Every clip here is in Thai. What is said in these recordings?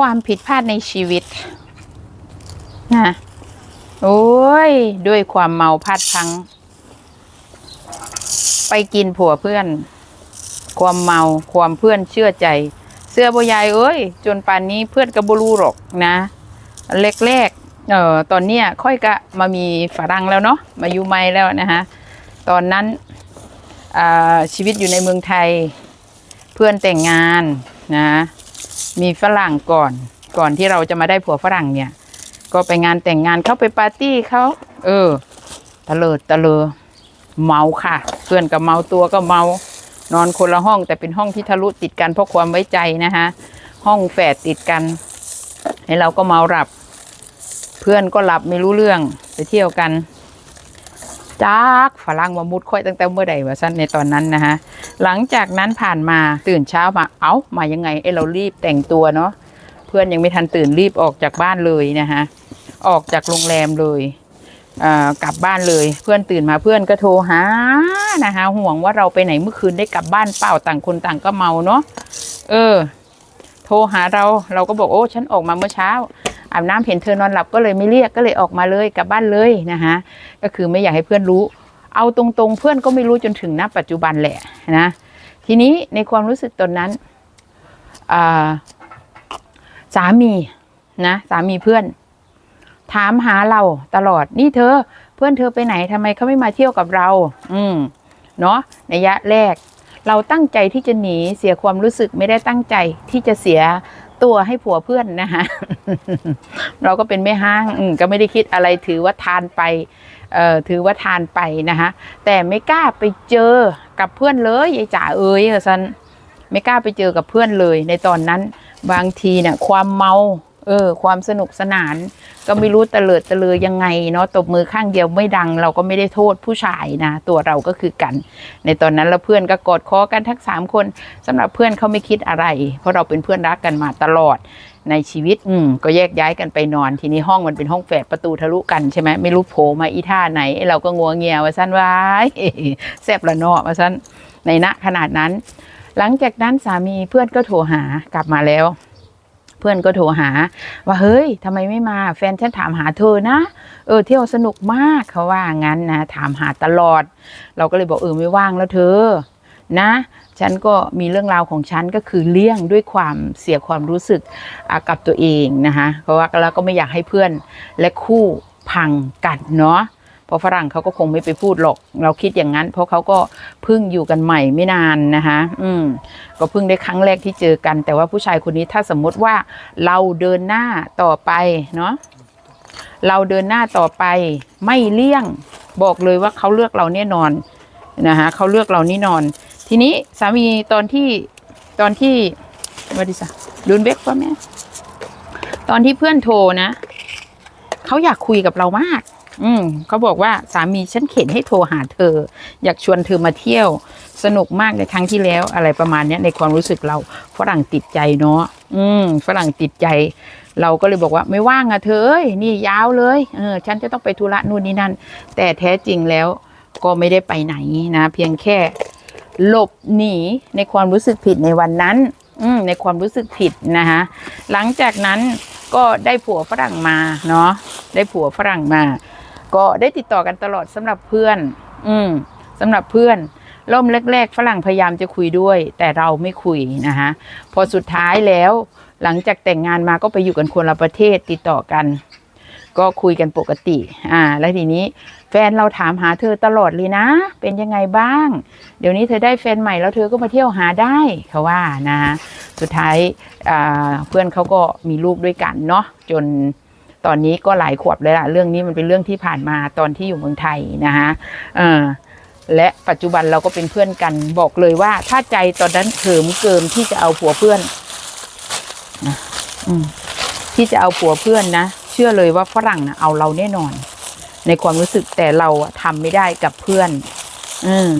ความผิดพลาดในชีวิตนะโอ้ย ด้วยความเมาพลาดพัง ไปกินผัวเพื่อน ความเมาความเพื่อนเชื่อใจ เสื้อบยายเอ้ย จนป่านนี้เพื่อนกับบรูหรอกนะแรกๆเอ่อตอนเนี้ยค่อยกะมามีฝรั่งแล้วเนาะมาอยู่ไม่แล้วนะคะตอนนั้นอ่าชีวิตอยู่ในเมืองไทย เพื่อนแต่งงานนะ มีฝรั่งก่อน ก่อนที่เราจะมาได้ผัวฝรั่งเนี่ย ก็ไปงานแต่งงานเข้าไปปาร์ตี้เขาเออตะเลิดตะเลอเมาค่ะ เพื่อนก็เมาตัวก็เมา นอนคนละห้องแต่เป็นห้องที่ทะลุติดกันเพราะความไว้ใจนะคะห้องแฝดติดกันให้เราก็เมาหลับ เพื่อนก็หลับไม่รู้เรื่องไปเที่ยวกัน จากฝรั่งมามุดค่อยตั้งแต่เมื่อใดวะสั้นในตอนนั้นนะคะหลังจากนั้นผ่านมาตื่นเช้ามาเอ้ามายังไงเอเรารีบแต่งตัวเนาะเพื่อนยังไม่ทันตื่นรีบออกจากบ้านเลยนะคะออกจากโรงแรมเลยอ่ากลับบ้านเลยเพื่อนตื่นมาเพื่อนก็โทรหานะคะห่วงว่าเราไปไหนเมื่อคืนได้กลับบ้านเปล่าต่างคนต่างก็เมาเนาะเออ โทรหาเราเราก็บอกโอ้ฉันออกมาเมื่อเช้า อาบน้ำเห็นเธอนอนหลับก็เลยไม่เรียกก็เลยออกมาเลยกลับบ้านเลยนะคะก็คือไม่อยากให้เพื่อนรู้ เอาตรงๆ เพื่อนก็ไม่รู้จนถึงณปัจจุบันแหละนะทีนี้ในความรู้สึกตอนนั้นสามีนะสามีเพื่อน ถามหาเราตลอดนี่เธอเพื่อนเธอไปไหนทำไมเขาไม่มาเที่ยวกับเรา อืมเนาะในยะแรก เราตั้งใจที่จะหนีเสียความรู้สึกไม่ได้ตั้งใจที่จะเสีย ตัวให้ผัวเพื่อนนะคะเราก็เป็นแม่ห้างก็ไม่ได้คิดอะไรถือว่าทานไปเอ่อถือว่าทานไปนะคะแต่ไม่กล้าไปเจอกับเพื่อนเลยยายจ๋าเอ้ยเออซันไม่กล้าไปเจอกับเพื่อนเลย ในตอนนั้นบางทีเนี่ยความเมาเออความสนุกสนาน ก็ไม่รู้ตะเลิดตะเลอยังไงเนาะตบมือข้างเดียวไม่ดัง เราก็ไม่ได้โทษผู้ชายนะ ตัวเราก็คือกัน ในตอนนั้นแล้วเพื่อนก็กอดคอกันทั้งสามคนสำหรับเพื่อนเขาไม่คิดอะไร เพราะเราเป็นเพื่อนรักกันมาตลอดในชีวิต อืม ก็แยกย้ายกันไปนอน ทีนี้ห้องมันเป็นห้องแฝดประตูทะลุกันใช่ไหมไม่รู้โผล่มาอีท่าไหน เราก็งัวเงียว่าสั้นว้ายแซบละเนาะว่าสั้นในณขนาดนั้น หลังจากนั้นสามีเพื่อนก็โทรหากลับมาแล้ว เพื่อนก็โทรหา ว่าเฮ้ยทำไมไม่มา แฟนฉันถามหาเธอนะ เออเที่ยวสนุกมากเขาว่างั้นนะถามหาตลอด เราก็เลยบอกเออไม่ว่างแล้วเธอนะ ฉันก็มีเรื่องราวของฉันก็คือเลี่ยงด้วยความเสียความรู้สึกกับตัวเองนะคะเพราะว่าแล้วก็ไม่อยากให้เพื่อนและคู่พังกันเนาะ เพราะฝรั่งเขาก็คงไม่ไปพูดหรอก เราคิดอย่างนั้น เพราะเขาก็เพิ่งอยู่กันใหม่ไม่นานนะคะอืมก็เพิ่งได้ครั้งแรกที่เจอกัน แต่ว่าผู้ชายคนนี้ถ้าสมมติว่าเราเดินหน้าต่อไปเนาะเราเดินหน้าต่อไปไม่เลี่ยงบอกเลยว่าเขาเลือกเราแน่นอนนะคะเขาเลือกเรานี่นอน ทีนี้สามีตอนที่ตอนที่วัดิสะดูนเบกป่ะแม่ตอนที่เพื่อนโทรนะเขาอยากคุยกับเรามาก อืมเขาบอกว่าสามีฉันเข็นให้โทรหาเธอ อยากชวนเธอมาเที่ยว สนุกมากในครั้งที่แล้วอะไรประมาณเนี้ยในความรู้สึกเราฝรั่งติดใจเนาะอืมฝรั่งติดใจ เราก็เลยบอกว่าไม่ว่างอะเธอเอ้ยนี่ยาวเลยเออฉันจะต้องไปธุระนู่นนี่นั่น แต่แท้จริงแล้วก็ไม่ได้ไปไหนนะ เพียงแค่หลบหนีในความรู้สึกผิดในวันนั้น อืมในความรู้สึกผิดนะคะหลังจากนั้นก็ได้ผัวฝรั่งมาเนาะได้ผัวฝรั่งมา ก็ได้ติดต่อกันตลอดสำหรับเพื่อน อืมสำหรับเพื่อนล่มแรก ๆ ฝรั่งพยายามจะคุยด้วย แต่เราไม่คุยนะคะพอสุดท้ายแล้ว หลังจากแต่งงานมาก็ไปอยู่กันคนละประเทศติดต่อกัน ก็คุยกันปกติ อ่า แล้วทีนี้ แฟนเราถามหาเธอตลอดเลยนะ เป็นยังไงบ้าง เดี๋ยวนี้เธอได้แฟนใหม่แล้วเธอก็มาเที่ยวหาได้เขาว่านะ สุดท้ายอ่าเพื่อนเขาก็มีลูกด้วยกันเนาะจน ตอนนี้ก็หลายขวบเลยล่ะเรื่องนี้มันเป็นเรื่องที่ผ่านมาตอนที่อยู่เมืองไทยนะคะเออและปัจจุบันเราก็เป็นเพื่อนกันบอกเลยว่า ถ้าใจตอนนั้นเขิมเกิมที่จะเอาผัวเพื่อนนะอืมที่จะเอาผัวเพื่อนนะเชื่อเลยว่าฝรั่งนะเอาเราแน่นอน ในความรู้สึกแต่เราอะทำไม่ได้กับเพื่อน อืม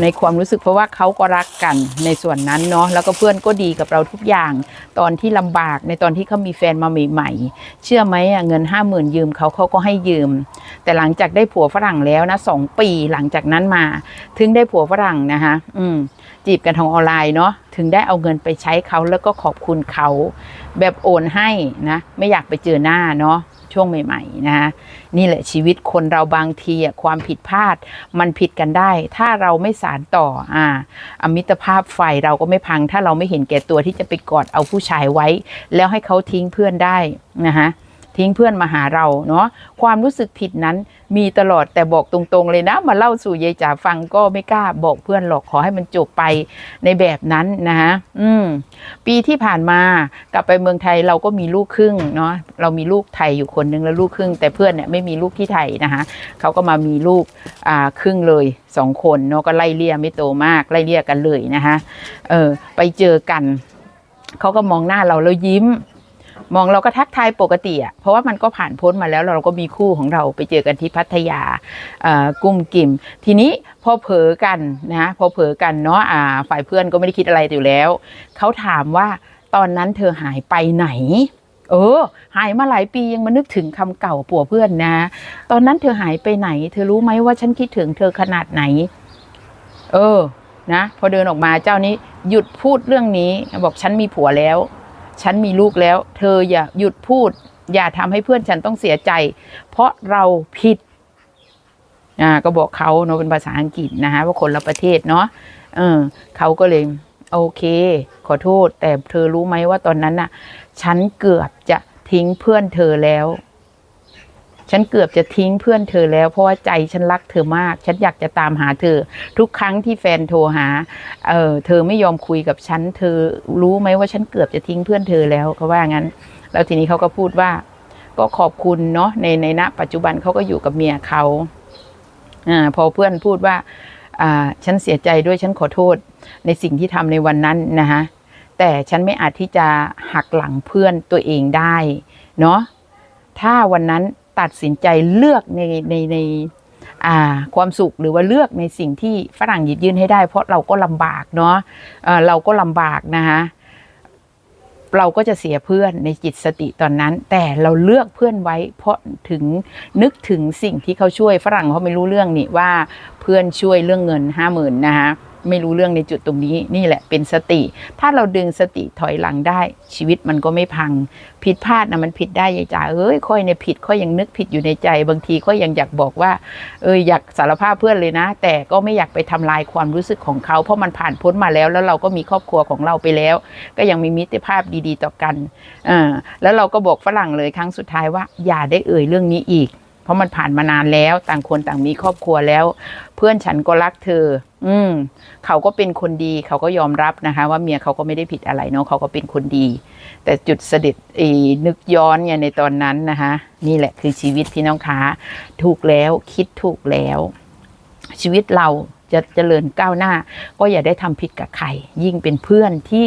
ในความรู้สึกเพราะว่าเขาก็รักกันในส่วนนั้นเนาะแล้วก็เพื่อนก็ดีกับเราทุกอย่าง ตอนที่ลำบากในตอนที่เขามีแฟนมาใหม่ๆเชื่อไหมอะเงินห้าหมื่นยืมเขาเขาก็ให้ยืม แต่หลังจากได้ผัวฝรั่งแล้วนะสองปีหลังจากนั้นมา ถึงได้ผัวฝรั่งนะคะอืมจีบกันทางออนไลน์เนาะถึงได้เอาเงินไปใช้เขาแล้วก็ขอบคุณเขา แบบโอนให้นะไม่อยากไปเจอหน้าเนาะ ช่วงใหม่ๆนะคะนี่แหละชีวิตคนเราบางทีอะความผิดพลาดมันผิดกันได้ ถ้าเราไม่สารต่ออ่าอมิตรภาพไฟเราก็ไม่พัง ถ้าเราไม่เห็นแก่ตัวที่จะไปกอดเอาผู้ชายไว้ แล้วให้เขาทิ้งเพื่อนได้นะคะ ทิ้งเพื่อนมาหาเราเนาะความรู้สึกผิดนั้นมีตลอดแต่บอกตรงๆเลยนะ มาเล่าสู่ยายจ๋าฟังก็ไม่กล้าบอกเพื่อนหรอกขอให้มันจบไปในแบบนั้นนะคะอืมปีที่ผ่านมากลับไปเมืองไทยเราก็มีลูกครึ่งเนาะเรามีลูกไทยอยู่คนนึงแล้วลูกครึ่ง แต่เพื่อนเนี่ยไม่มีลูกที่ไทยนะคะเขาก็มามีลูกอ่าครึ่งเลยสองคนเนาะก็ไล่เลี่ยไม่โตมากไล่เลี่ยกันเลยนะคะเออไปเจอกันเขาก็มองหน้าเราแล้วยิ้ม มองเราก็ทักทายปกติอะเพราะว่ามันก็ผ่านพ้นมาแล้วเราก็มีคู่ของเราไปเจอกันที่พัทยาอ่อกุ้มกิ่ม ทีนี้พอเผลอกันนะพอเผลอกันเนาะอ่าฝ่ายเพื่อนก็ไม่ได้คิดอะไรอยู่แล้ว เขาถามว่าตอนนั้นเธอหายไปไหน เออ หายมาหลายปียังมานึกถึงคำเก่าปัวเพื่อนนะ ตอนนั้นเธอหายไปไหน เธอรู้ไหมว่าฉันคิดถึงเธอขนาดไหน เออ นะ พอเดินออกมาเจ้านี้หยุดพูดเรื่องนี้ บอกฉันมีผัวแล้ว ฉันมีลูกแล้ว เธออย่าหยุดพูด อย่าทำให้เพื่อนฉันต้องเสียใจ เพราะเราผิดอ่าก็บอกเขาเนาะเป็นภาษาอังกฤษนะคะว่าคนละประเทศเนาะเออเขาก็เลยโอเค ขอโทษ แต่เธอรู้ไหมว่าตอนนั้นน่ะ ฉันเกือบจะทิ้งเพื่อนเธอแล้ว ฉันเกือบจะทิ้งเพื่อนเธอแล้ว เพราะว่าใจฉันรักเธอมาก ฉันอยากจะตามหาเธอ ทุกครั้งที่แฟนโทรหา เออเธอไม่ยอมคุยกับฉัน เธอรู้ไหมว่าฉันเกือบจะทิ้งเพื่อนเธอแล้วเขาว่างั้น แล้วทีนี้เขาก็พูดว่า ก็ขอบคุณเนาะในในณปัจจุบันเขาก็อยู่กับเมียเขาอ่าพอเพื่อนพูดว่าอ่าฉันเสียใจด้วยฉันขอโทษ ในสิ่งที่ทำในวันนั้นนะคะแต่ฉันไม่อาจที่จะหักหลังเพื่อนตัวเองได้เนาะถ้าวันนั้น ตัดสินใจเลือกในในในอ่าความสุขหรือว่าเลือกในสิ่งที่ฝรั่งหยิบยื่นให้ได้ เพราะเราก็ลำบากเนาะเออเราก็ลำบากนะคะเราก็จะเสียเพื่อนในจิตสติตอนนั้น แต่เราเลือกเพื่อนไว้ เพราะถึงนึกถึงสิ่งที่เขาช่วยฝรั่งเขาไม่รู้เรื่องนี่ว่าเพื่อนช่วยเรื่องเงินห้าหมื่นนะคะ ไม่รู้เรื่องในจุดตรงนี้ นี่แหละเป็นสติ ถ้าเราดึงสติถอยหลังได้ ชีวิตมันก็ไม่พัง ผิดพลาดนะมันผิดได้ยายจ๋าเอ้ยค่อยในผิดค่อยยังนึกผิดอยู่ในใจ บางทีก็ยังอยากบอกว่า เอออยากสารภาพเพื่อนเลยนะ แต่ก็ไม่อยากไปทำลายความรู้สึกของเขา เพราะมันผ่านพ้นมาแล้ว แล้วเราก็มีครอบครัวของเราไปแล้ว ก็ยังมีมิตรภาพดี ๆ ต่อกันอ่าแล้วเราก็บอกฝรั่งเลยครั้งสุดท้ายว่า อย่าได้เอ่ยเรื่องนี้อีก เพราะมันผ่านมานานแล้วต่างคนต่างมีครอบครัวแล้ว เพื่อนฉันก็รักเธอ อืมเขาก็เป็นคนดีเขาก็ยอมรับนะคะ ว่าเมียเขาก็ไม่ได้ผิดอะไรเนาะเขาก็เป็นคนดี แต่จุดเสด็จออนึกย้อนเนี่ยในตอนนั้นนะคะ นี่แหละคือชีวิตพี่น้องค้าถูกแล้วคิดถูกแล้ว ชีวิตเราจะเจริญก้าวหน้า ก็อย่าได้ทำผิดกับใคร ยิ่งเป็นเพื่อนที่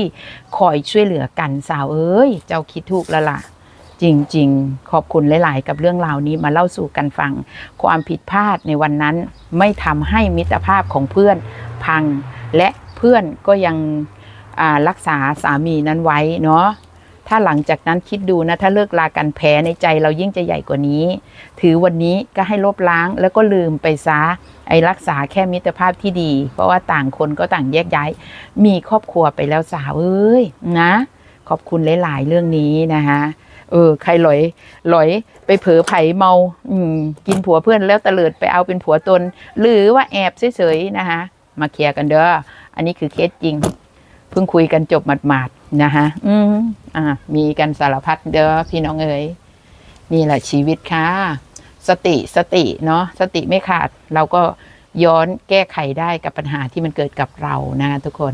คอยช่วยเหลือกันสาวเอ้ย เจ้าคิดถูกแล้วล่ะ จริง ๆ ขอบคุณหลาย ๆ กับเรื่องราวนี้มาเล่าสู่กันฟัง ความผิดพลาดในวันนั้นไม่ทำให้มิตรภาพของเพื่อนพัง และเพื่อนก็ยังรักษาสามีนั้นไว้เนาะถ้าหลังจากนั้นคิดดูนะ ถ้าเลิกลากันแผลในใจเรายิ่งจะใหญ่กว่านี้ ถือวันนี้ก็ให้ลบล้างแล้วก็ลืมไปซะไอ้รักษาแค่มิตรภาพที่ดี เพราะว่าต่างคนก็ต่างแยกย้าย มีครอบครัวไปแล้วสาวเอ้ยนะ ขอบคุณหลาย ๆ เรื่องนี้นะคะ เออ ใครหลอย หลอย ไปเผลอไผ่เมา อืม กินผัวเพื่อนแล้วตะเลิดไปเอาเป็นผัวตน หรือว่าแอบเฉยๆนะคะ มาเคลียร์กันเด้อ อันนี้คือเคสจริง เพิ่งคุยกันจบหมาดๆนะคะอืมอ่า มีกันสารพัดเด้อพี่น้องเอ๋ยนี่แหละชีวิตค่ะ สติสติเนาะสติไม่ขาด เราก็ย้อนแก้ไขได้กับปัญหาที่มันเกิดกับเรานะทุกคน